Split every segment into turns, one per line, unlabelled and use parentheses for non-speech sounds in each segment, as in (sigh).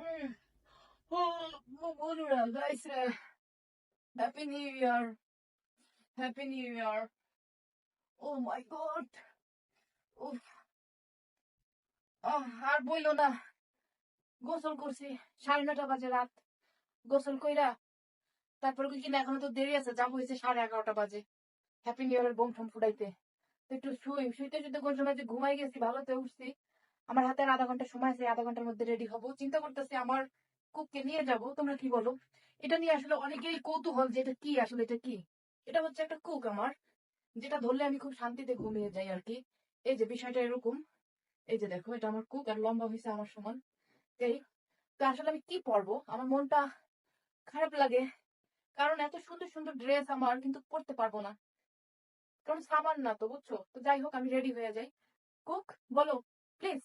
(sighs) Oh, বন্ধুরা guys happy new year happy new year oh my ah, আর বইলো না। গোসল করছি। সাড়ে নটা বাজে রাত। গোসল কইরা তারপরে কিনা এখনও তো দেরি আছে যাব হয়েছে সাড়ে এগারোটা বাজে। হ্যাপি নিউ ইয়ারের বোম ঠোম ফুটাইতে। একটু শুই। শুইতে শুইতে কোন সময় ঘুমাই গেছি ভালোতে উঠছি। আমার হাতে আর আধা ঘণ্টা সময় আছে, আধা ঘণ্টার মধ্যে রেডি হব। চিন্তা করতেছি আমার কুককে নিয়ে যাব, তোমরা কি বলো? এটা নিয়ে আসলে অনেকেরই কৌতূহল যে এটা কি, আসলে এটা কি? এটা হচ্ছে একটা কুক আমার, যেটা ধরলে আমি খুব শান্তিতে ঘুমিয়ে যাই আর কি। এই যে বিষয়টা এরকম। এই যে দেখো, এটা আমার কুক আর লম্বা হয়েছে আমার সমান। এই তো আসলে আমি কি পরবো? আমার মনটা খারাপ লাগে। কারণ এত সুন্দর সুন্দর ড্রেস আমার কিন্তু পরতে পারব না। কারণ সামান না তো, বুঝছ? তো যাই হোক, আমি রেডি হয়ে যাই। কুক বলো প্লিজ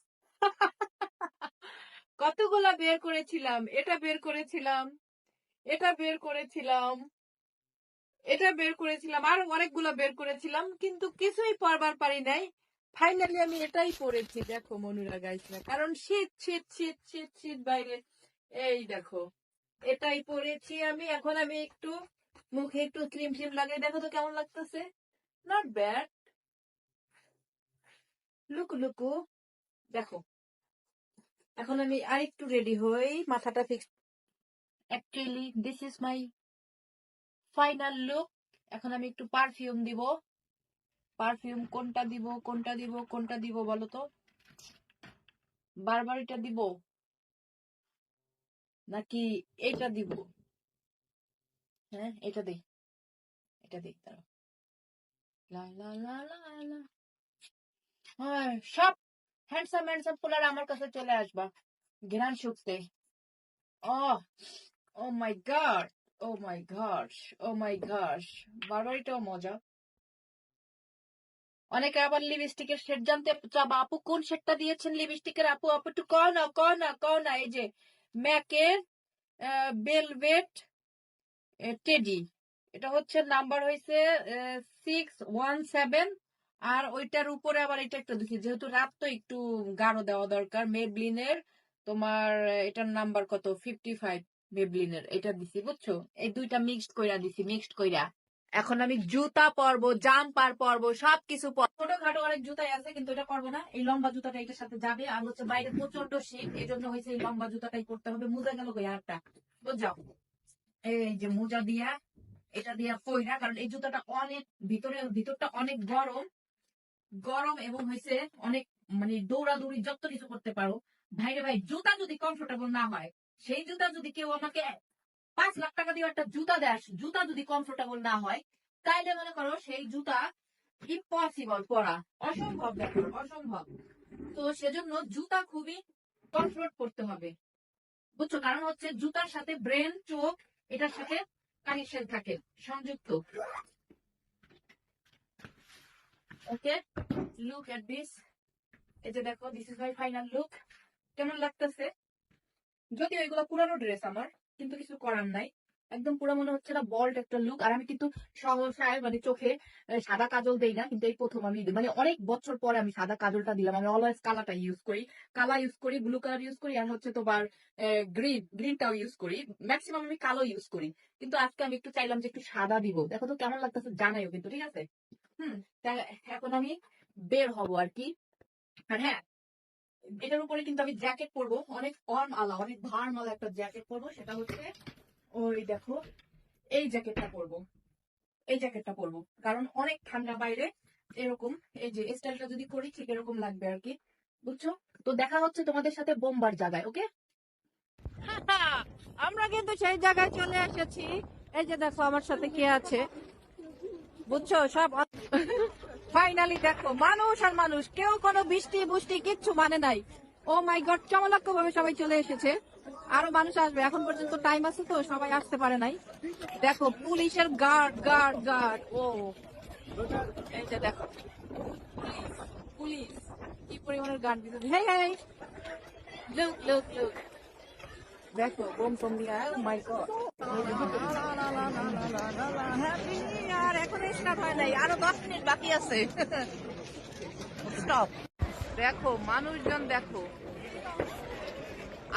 কতগুলা বের করেছিলাম? এটা বের করেছিলাম, এটা বের করেছিলাম, এটা বের করেছিলাম, আর অনেকগুলো বের করেছিলাম, কিন্তু কিছুই পরবার পারি নাই। ফাইনালি আমি এটাই পরেছি দেখো মনুরা গাইছিলাম কারণ শীত শীত শীত শীত শীত বাইরে। এই দেখো, এটাই পরেছি আমি। এখন আমি একটু মুখে একটু ক্রিম ট্রিম লাগিয়ে দেখো তো কেমন লাগতেছে। নট ব্যাড লুকু লুকু, দেখো। এখন আমি আরেকটু রেডি হই, মাথাটা fix actually this is my final look এখন আমি একটু পারফিউম দিব। পারফিউম কোনটা দিব কোনটা দিব কোনটা দিব বলো তো? বারবার এটা দিব? নাকি এটা দিব? হ্যাঁ এটা দিই এটা দিই তারা লা লা লা লা লা। হ্যাঁ সব হ্যান্ডসাম হ্যান্ডসাম পোলার আমার কাছে চলে আসবা। ঘ্রাণ শুকতে। Oh O my god oh my god oh my god বারবারিটাও মজা। অনেকে আবার লিপস্টিকের শেড জানতে চাবা, আপু কোন শেডটা দিয়েছেন লিপস্টিকের আপু আপু একটু কও না কও না কও না। এই যে ম্যাকের বেলভেট টেডি এটা হচ্ছে নাম্বার হয়েছে সিক্স ওয়ান সেভেন আর ওইটার উপরে আবার এটা একটা দেখি, যেহেতু রাত তো একটু গাঢ় দেওয়া দরকার, মেবলিনের তোমার, এটার নাম্বার কত? ফিফটি ফাইভ মেবলিনের, এটা দিছি, বুঝছ? এই দুইটা মিক্সড কইরা দিছি মিক্সড কইরা। এখন আমি জুতা পরবো, জাম্পার পরবো, সবকিছু ছোটখাটো অনেক জুতাই আছে, কিন্তু এটা পরবো না। এই লম্বা জুতাটা এটার সাথে যাবে, আর হচ্ছে বাইরে প্রচণ্ড শীত এই জন্য হয়েছে এই লম্বা জুতাটাই পরতে হবে। মোজা গেল কই আরেকটা বুঝাও এই যে মোজা দিয়া, এটা দিয়া পইরা, কারণ এই জুতাটা অনেক ভিতরে, ভিতরটা অনেক গরম গরম এবং হয়েছে অনেক মানে দৌড়াদৌড়ি যত কিছু করতে পারো, ভাইরে ভাই, জুতা যদি কমফোর্টেবল না হয়, সেই জুতা যদি কেউ আমাকে পাঁচ লাখ টাকা দিয়ে একটা জুতা দেয়, জুতা যদি কমফোর্টেবল না হয়, তাইলে মনে করো সেই জুতা ইম্পসিবল পরা, অসম্ভব ব্যাপার, অসম্ভব। তো সেজন্য জুতা খুবই কমফোর্ট করতে হবে। বুঝছ? কারণ হচ্ছে জুতার সাথে ব্রেন চোখ, এটার সাথে কানেকশন থাকে, সংযুক্ত। এগুলো পুরানো ড্রেস আমার, কিন্তু কিছু করার নাই। একদম পুরো মনে হচ্ছে না বল্ড একটা লুক আর আমি কিন্তু সহসায় মানে চোখে সাদা কাজল দেই না, কিন্তু এই প্রথম আমি মানে অনেক বছর পরে আমি সাদা কাজলটা দিলাম। আমি অলওয়েজ কালারটা ইউজ করি। কালা ইউজ করি ব্লু কালার ইউজ করি, আর হচ্ছে তোমার গ্রিন গ্রিনটাও ইউজ করি। ম্যাক্সিমাম আমি কালো ইউজ করি। কিন্তু আজকে আমি একটু চাইলাম যে একটু সাদা দিব। দেখো তো কেমন লাগতেছে জানাইও কিন্তু, ঠিক আছে? হুম এখন আমি বের হব আর কি আর হ্যাঁ এটার উপরে কিন্তু আমি জ্যাকেট পরবো। অনেক অর্ম আলা, অনেক ভার মালা একটা জ্যাকেট পরবো। সেটা হচ্ছে ওই দেখো, এই জ্যাকেটটা পরবো। এই জ্যাকেটটা পরবো। কারণ অনেক ঠান্ডা বাইরে, এরকম। এই যে স্টাইলটা যদি করি, ঠিক এরকম লাগবে আর কি বুঝছ? তো দেখা হচ্ছে তোমাদের সাথে বোম্বার জায়গায়, ওকে? আমরা কিন্তু সেই জায়গায় চলে এসেছি। এই যে দেখো আমার সাথে কে আছে? বুঝছ সব ফাইনালি (laughs) দেখো, মানুষ আর মানুষ, কেউ কোনো বৃষ্টি বুষ্টি কিচ্ছু মানে নাই। ও মাই গড চমলাক্য ভাবে সবাই চলে এসেছে। আরও মানুষ আসবে, এখন পর্যন্ত টাইম আছে তো, সবাই আসতে পারে নাই। দেখো, পুলিশের গার্ড গার্ড গার্ড ও দেখো, পুলিশ কি পরিমাণের গার্ড দিতে লুক লুক লুক দেখো বোম টোম দিয়া মাই গড আর এখন স্টার্ট হয় নাই আরও দশ মিনিট বাকি আছে। স্টপ দেখো মানুষজন দেখো।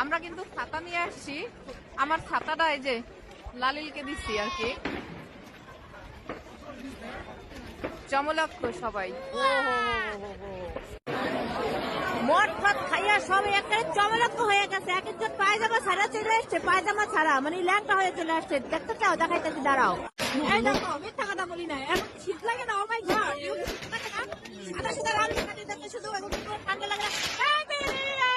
আমরা কিন্তু ছাতা নিয়ে আসছি। আমার ছাতাটা এই যে লালিলকে দিচ্ছি আর কি। চমলক্ষ সবাই। ও হো হো হো।
মদ ফদ খাইয়া সব একেবারে চমলক্ষ হয়ে গেছে। এক একজন পায়জামা ছাড়া চলে আসছে, পায়জামা ছাড়া। মানে ল্যাংটা হয়ে চলে আসছে। দেখতে চাও, দেখাইতেছি, দাঁড়াও এই দেখো মিথ্যা কথা বলি না এখন শীত লাগে না ও মাই গড সাদা সাদা রাম দেখাতে দেখতে শুধু এখন কিন্তু ঠান্ডা লাগে না Happy New Year!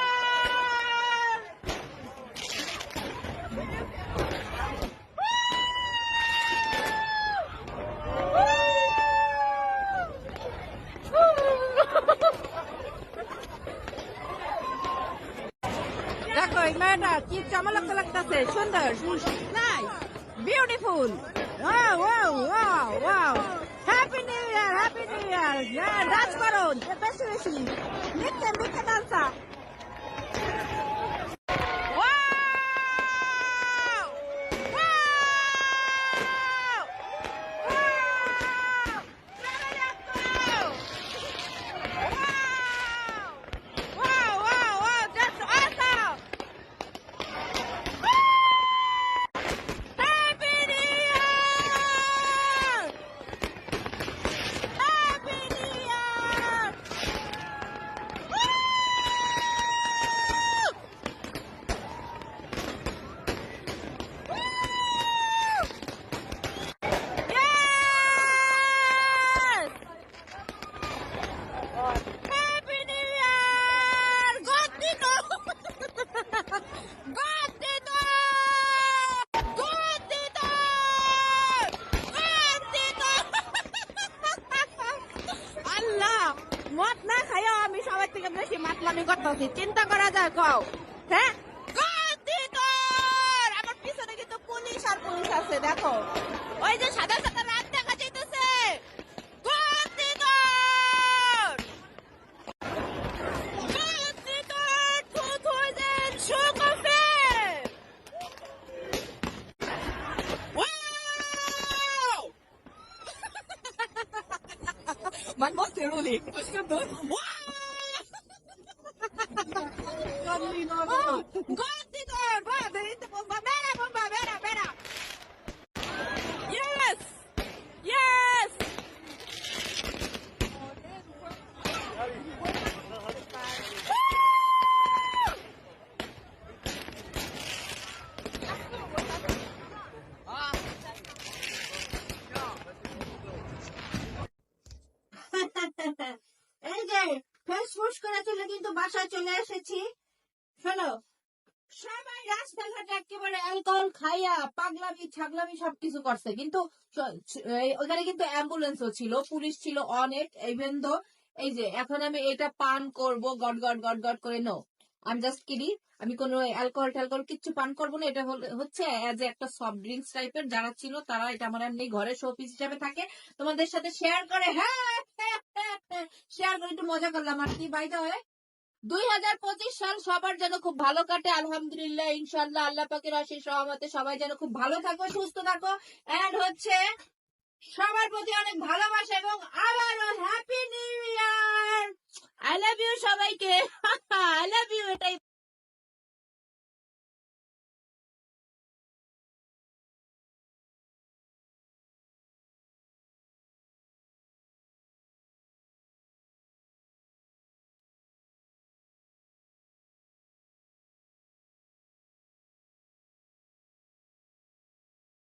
মেয়েটা কি চমলক্ষ লাগতেছে সুন্দর। Nice beautiful wow wow wow wow happy new year happy new year dance করো বেশি বেশি মিথ্যে মিথ্যে করতেছি চিন্তা করা যায় কও হ্যাঁ! আমার পিছনে কিন্তু পুলিশ আর পুলিশ আছে দেখো ওই যে সাদা সাদা রাত দেখা যাইতেছে! Man måste. Ska. এই যে ফেসফুস করে চলে কিন্তু বাসায় চলে এসেছি শোনো সবাই রাস্তাঘাটে একেবারে অ্যালকোহল খাইয়া পাগলামি, ছাগলামি সবকিছু করছে। কিন্তু ওখানে কিন্তু অ্যাম্বুলেন্সও ছিল, পুলিশ ছিল অনেক ইভেন দো এই যে এখন আমি এটা পান করব গড গড গড গড করে নো আমি জাস্ট কিডি আমি কোনো অ্যালকোহল ট্যালকোহল কিচ্ছু পান করব না। এটা হচ্ছে অ্যাজ একটা সফট ড্রিঙ্কস টাইপের যারা ছিল, তারা এটা আমার এমনি ঘরে শোপিস হিসাবে থাকে। তোমাদের সাথে শেয়ার করে হ্যাঁ শেয়ার করে একটু মজা করলাম। আর কি বাইদা হয়ে দুই হাজার পঁচিশ সাল সবার যেন খুব ভালো কাটে, আলহামদুলিল্লাহ ইনশাল্লাহ আল্লাহ পাকের আশিস সহমতে সবাই যেন খুব ভালো থাকো, সুস্থ থাকো। এন্ড হচ্ছে সবার প্রতি অনেক ভালোবাসা এবং আবারও happy new year I love you সবাইকে। আই লাভ ইউ এটাই